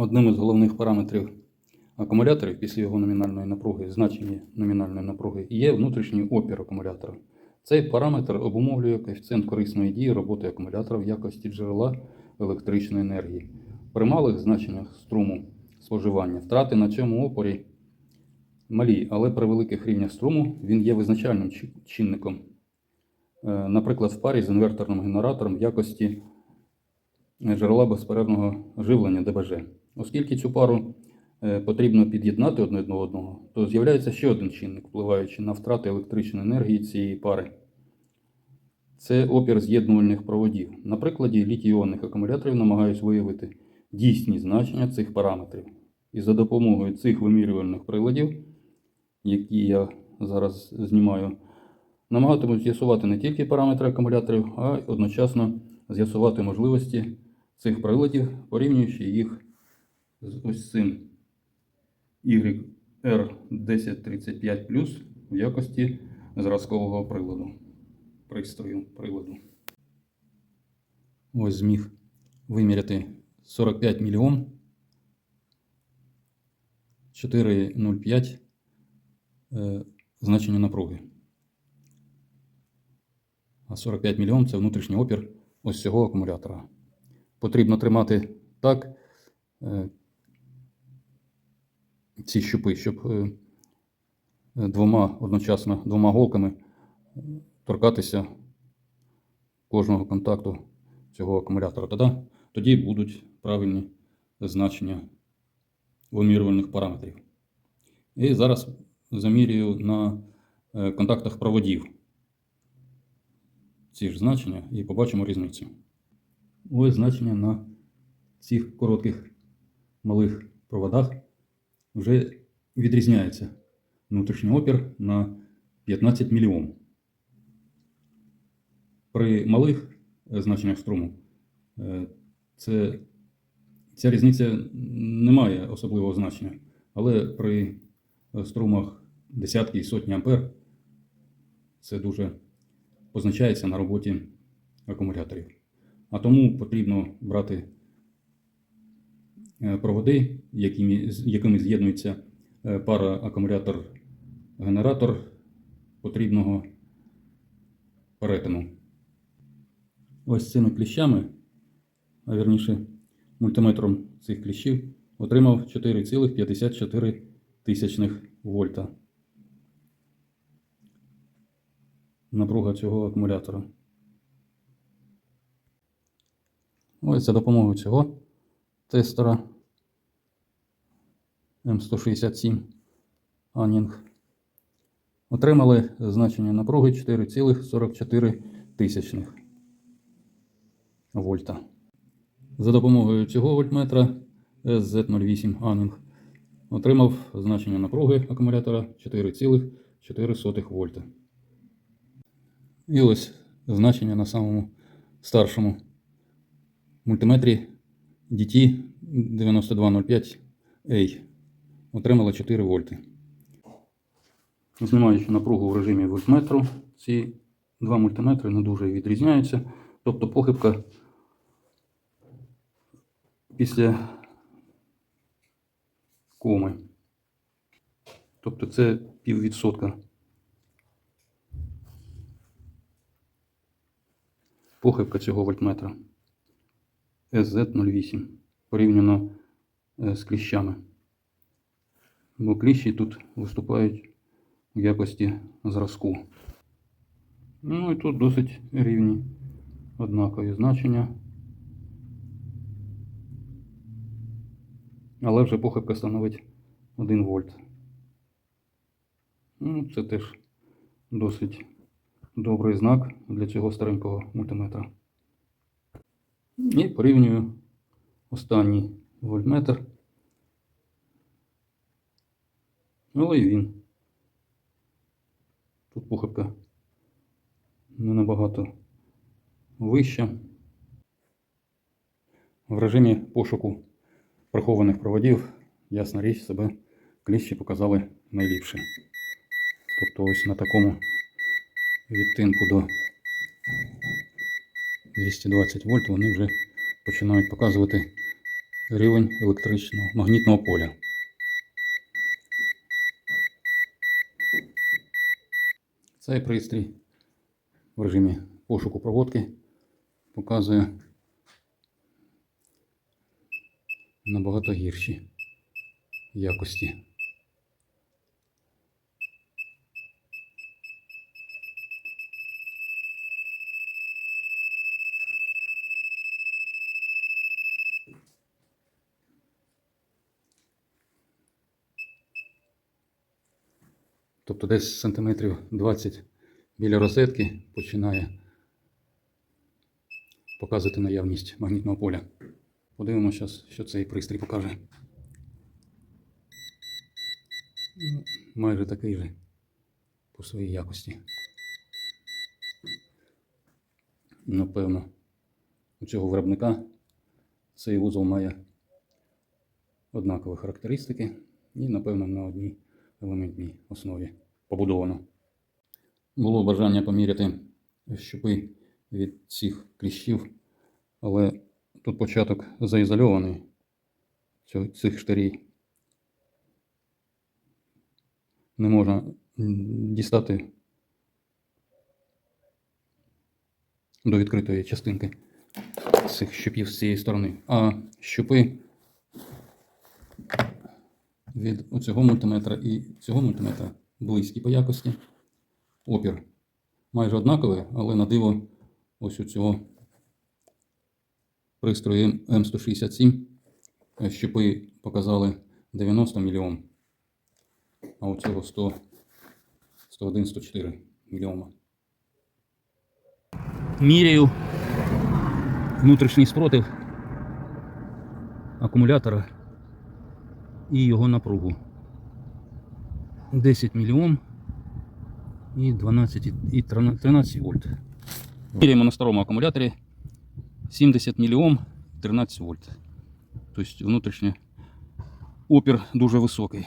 Одним із головних параметрів акумуляторів після його номінальної напруги, значення номінальної напруги, є внутрішній опір акумулятора. Цей параметр обумовлює коефіцієнт корисної дії роботи акумулятора в якості джерела електричної енергії. При малих значеннях струму споживання втрати на цьому опорі малі, але при великих рівнях струму він є визначальним чинником. Е, Наприклад, в парі з інверторним генератором в якості джерела безперервного живлення ДБЖ. Оскільки цю пару е, потрібно під'єднати одне до одного, то з'являється ще один чинник, впливаючи на втрати електричної енергії цієї пари. Це опір з'єднувальних проводів. На прикладі літій-іонних акумуляторів намагаюсь виявити дійсні значення цих параметрів. І за допомогою цих вимірювальних приладів, які я зараз знімаю, намагатимусь з'ясувати не тільки параметри акумуляторів, а й одночасно з'ясувати можливості цих приладів, порівнюючи їх з ось цим YR1035 в якості зразкового приладу. Пристрою приладу. Ось зміг виміряти 45 мільйон 4,05 е, значення напруги. А 45 мільйон це внутрішній опір ось цього акумулятора. Потрібно тримати так е, ці щупи, щоб е, двома одночасно двома голками торкатися кожного контакту цього акумулятора. Тоді, тоді будуть правильні значення вимірювальних параметрів. І зараз замірюю на е, контактах проводів ці ж значення і побачимо різницю. Ось значення на цих коротких малих проводах вже відрізняється внутрішній опір на 15 мільйон. При малих е, значеннях струму е, це, ця різниця не має особливого значення, але при е, струмах десятки і сотні ампер це дуже позначається на роботі акумуляторів. А тому потрібно брати проводи, якими, якими з'єднується е, пара акумулятор-генератор потрібного перетину. Ось цими кліщами, а вірніше мультиметром цих кліщів, отримав 4,54 тисячних вольта. Напруга цього акумулятора. Ось за допомогою цього тестера М167 Анінг отримали значення напруги 4,44 тисячних вольта. За допомогою цього вольтметра SZ08 Анінг отримав значення напруги акумулятора 4,4 вольта. І ось значення на самому старшому мультиметрі DT 9205A отримало 4 вольти. Знімаючи напругу в режимі вольтметру, ці два мультиметри не дуже відрізняються. Тобто похибка після коми. Тобто це піввідсотка. Похибка цього вольтметра SZ08 порівняно е, з кліщами. Бо кліщі тут виступають в якості зразку. Ну і тут досить рівні однакові значення. Але вже похибка становить 1 вольт. Ну, це теж досить добрий знак для цього старенького мультиметра. І порівнюю останній вольтметр. Але і він. Тут похибка не набагато вища. В режимі пошуку прихованих проводів, ясна річ, себе кліщі показали найліпше. Тобто ось на такому відтинку до 220 вольт вони вже починають показувати рівень електричного магнітного поля. Цей пристрій в режимі пошуку проводки показує набагато гірші якості. Тобто десь сантиметрів 20 біля розетки починає показувати наявність магнітного поля. Подивимося, що цей пристрій покаже. Ну, Майже такий же по своїй якості. Напевно, у цього виробника цей вузол має однакові характеристики і, напевно, на одній елементній основі побудовано. Було бажання поміряти щупи від цих кліщів, але тут початок заізольований цих штирій. Не можна дістати до відкритої частинки цих щупів з цієї сторони. А щупи від цього мультиметра і цього мультиметра близькі по якості. Опір майже однаковий, але на диво ось у цього пристрою М167 е, щупи показали 90 мільйон, а у цього 100, 101, 104 мільйона. Міряю внутрішній спротив акумулятора і його напругу. 10 мільйон і 12 і- і 13 вольт. Міряємо на старому акумуляторі 70 мільйон 13 вольт. Тобто внутрішній опір дуже високий.